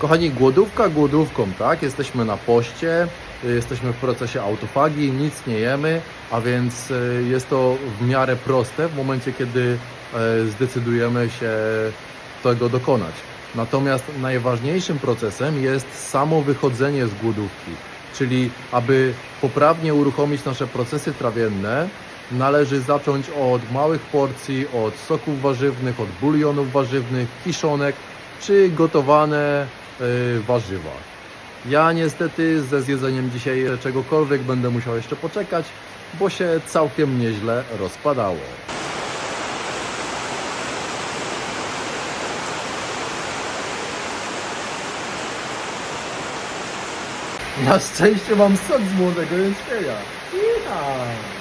Kochani, głodówka głodówką, tak? Jesteśmy na poście, jesteśmy w procesie autofagii, nic nie jemy, a więc y, jest to w miarę proste w momencie, kiedy y, zdecydujemy się tego dokonać. Natomiast najważniejszym procesem jest samo wychodzenie z głodówki, czyli aby poprawnie uruchomić nasze procesy trawienne, należy zacząć od małych porcji, od soków warzywnych, od bulionów warzywnych, kiszonek czy gotowane warzywa. Ja niestety ze zjedzeniem dzisiaj czegokolwiek będę musiał jeszcze poczekać, bo się całkiem nieźle rozpadało. Na szczęście mam sok z młodego jęczmienia. Iha!